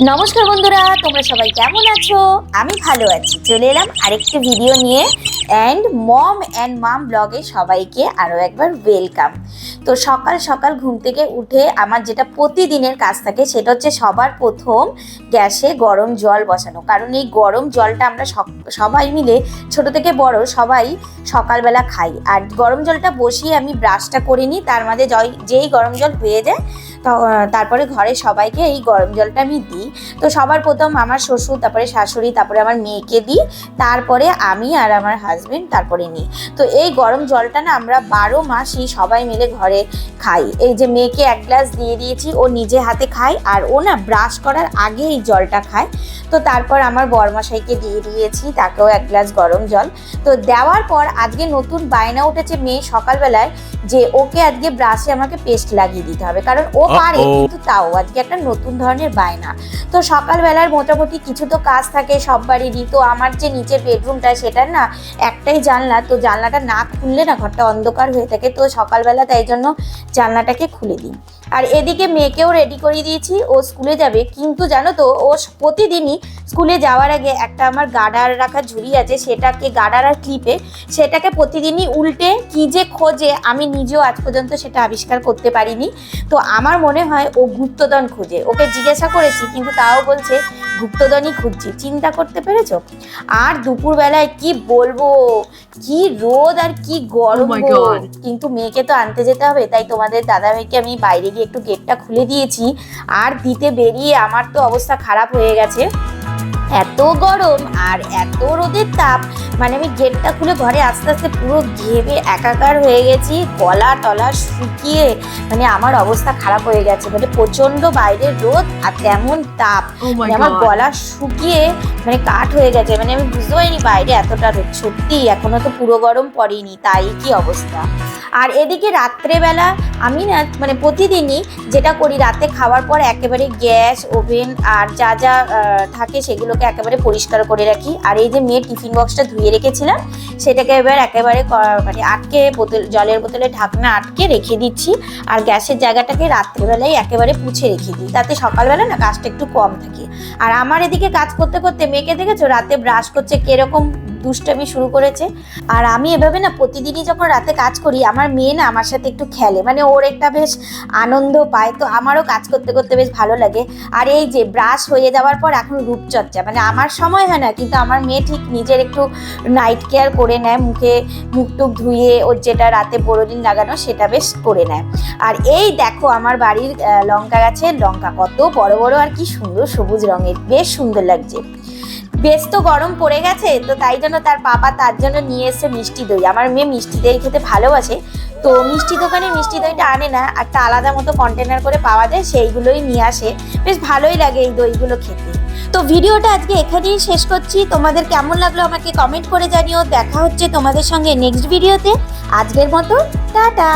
নমস্কার বন্ধুরা, তোমরা সবাই কেমন আছো? আমি ভালো আছি। চলে এলাম আরেকটি ভিডিও নিয়ে। অ্যান্ড মম অ্যান্ড মাম ব্লগে সবাইকে আরও একবার ওয়েলকাম তো সকাল সকাল ঘুম থেকে উঠে আমার যেটা প্রতিদিনের কাজ থাকে, সেটা হচ্ছে সবার প্রথম গ্যাসে গরম জল বসানো। কারণ এই গরম জলটা আমরা সবাই মিলে, ছোট থেকে বড় সবাই সকালবেলা খাই। আর গরম জলটা বসিয়ে আমি ব্রাশটা করে নিই, তার মাঝে যেই গরম জল হয়ে যায় তারপরে ঘরে সবাইকে এই গরম জলটা আমি দিই। তো সবার প্রথম আমার শ্বশুর, তারপরে শাশুড়ি, তারপরে আমার মেয়েকে দিই। তারপরে আমি আর আমার হাজবেন্ড তারপরে নিই। তো এই গরম জলটা না আমরা বারো মাসই সবাই মিলে ঘরে খাই। এই যে মেয়েকে এক গ্লাস দিয়ে দিয়েছি, ও নিজে হাতে খায় আর ও না ব্রাশ করার আগে এই জলটা খায়। তো তারপর আমার বরমশাইকে দিয়ে দিয়েছি তাকেও এক গ্লাস গরম জল। তো দেওয়ার পর আজকে নতুন বায়না উঠেছে মেয়ে সকালবেলায় যে ওকে আজকে ব্রাশে আমাকে পেস্ট লাগিয়ে দিতে হবে। কারণ ও পারে কিন্তু তাও আজকে একটা নতুন ধরনের বায়না। তো সকালবেলার মোটামুটি কিছু তো কাজ থাকে সব বাড়িরই তো আমার যে নিচের বেডরুমটা সেটার না একটাই জানলা তো জানলাটা না খুললে না ঘরটা অন্ধকার হয়ে থাকে। তো সকালবেলা তাই জন্য জানলাটাকে খুলে দিই। আর এদিকে মেয়েকেও রেডি করে দিয়েছি ও স্কুলে যাবে। কিন্তু জানো তো ও প্রতিদিনই স্কুলে যাওয়ার আগে একটা আমার গাডার রাখা ঝুড়ি আছে, সেটাকে গাডার আর ক্লিপে সেটাকে প্রতিদিনই উল্টে কি যে খোঁজে আমি নিজেও আজ পর্যন্ত সেটা আবিষ্কার করতে পারিনি। তো আমার মনে হয় ও গুপ্তদান খোঁজে। ওকে জিজ্ঞাসা করেছি, কিন্তু তাও বলছে গুপ্তধনই খুঁজছি চিন্তা করতে পেরেছ? আর দুপুরবেলায় কি বলব? কি রোদ আর কি গরম Oh. কিন্তু মেয়েকে তো আনতে যেতে হবে তাই তোমাদের দাদা ভাইকে আমি বাইরে গিয়ে একটু গেটটা খুলে দিয়েছি। আর দিতে বেরিয়ে আমার তো অবস্থা খারাপ হয়ে গেছে। এত গরম আর এত রোদের তাপ মানে আমি গেটটা খুলে ঘরে আস্তে আস্তে পুরো ঘেমে একাকার হয়ে গেছি গলা টলা শুকিয়ে মানে আমার অবস্থা খারাপ হয়ে গেছে মানে প্রচণ্ড বাইরের রোদ আর তেমন তাপ। Oh মানে আমার গলা শুকিয়ে মানে কাঠ হয়ে গেছে মানে আমি বুঝতে পারিনি বাইরে এতটা রোদ সত্যি এখনও তো পুরো গরম পড়েনি তাই কি অবস্থা? আর এদিকে রাত্রেবেলা আমি না মানে প্রতিদিনই যেটা করি রাতে খাওয়ার পর একেবারে গ্যাস, ওভেন আর যা যা থাকে সেগুলোকে একেবারে পরিষ্কার করে রাখি। আর এই যে মেয়ে টিফিন বক্সটা ধুয়ে রেখেছিলাম, সেটাকে এবার একেবারে মানে আটকে বোতল, জলের বোতলে ঢাকনা আটকে রেখে দিচ্ছি। আর গ্যাসের জায়গাটাকে রাত্রেবেলায় একেবারে পুছে রেখে দিই, তাতে সকালবেলা না কাজটা একটু কম থাকে। আর আমার এদিকে কাজ করতে করতে, মেয়েকে দেখেছ? রাতে ব্রাশ করছে, কীরকম দুষ্টামি শুরু করেছে। আর আমি এভাবে না প্রতিদিনই যখন রাতে কাজ করি, আমার মেয়ে না আমার সাথে একটু খেলে। মানে ওর একটা বেশ আনন্দ পায়। তো আমারও কাজ করতে করতে বেশ ভালো লাগে। আর এই যে ব্রাশ হয়ে যাওয়ার পর এখন রূপচর্চা। মানে আমার সময় হয় না, কিন্তু আমার মেয়ে ঠিক নিজের একটু নাইট কেয়ার করে নেয়। মুখে মুখ টুক ধুয়ে ওর যেটা রাতে বড়দিন লাগানো সেটা বেশ করে নেয়। আর এই দেখো আমার বাড়ির লঙ্কা গাছের লঙ্কা। কত বড় বড় আর কি সুন্দর সবুজ রঙের। বেশ সুন্দর লাগছে। বেশ তো গরম পড়ে গেছে, তো তাই জন্য তার বাবা তার জন্য নিয়ে এসে মিষ্টি দই। আমার মেয়ে মিষ্টি দই খেতে ভালোবাসে, তো মিষ্টি দোকানে মিষ্টি দইটা আনে না, একটা আলাদা মতো কন্টেনার করে পাওয়া যায়, সেইগুলোই নিয়ে আসে। বেশ ভালোই লাগে এই দইগুলো খেতে। তো ভিডিওটা আজকে এখানেই শেষ করছি। তোমাদের কেমন লাগল আমাকে কমেন্ট করে জানিও। দেখা হচ্ছে তোমাদের সঙ্গে নেক্সট ভিডিওতে আজকের মতো, টাটা!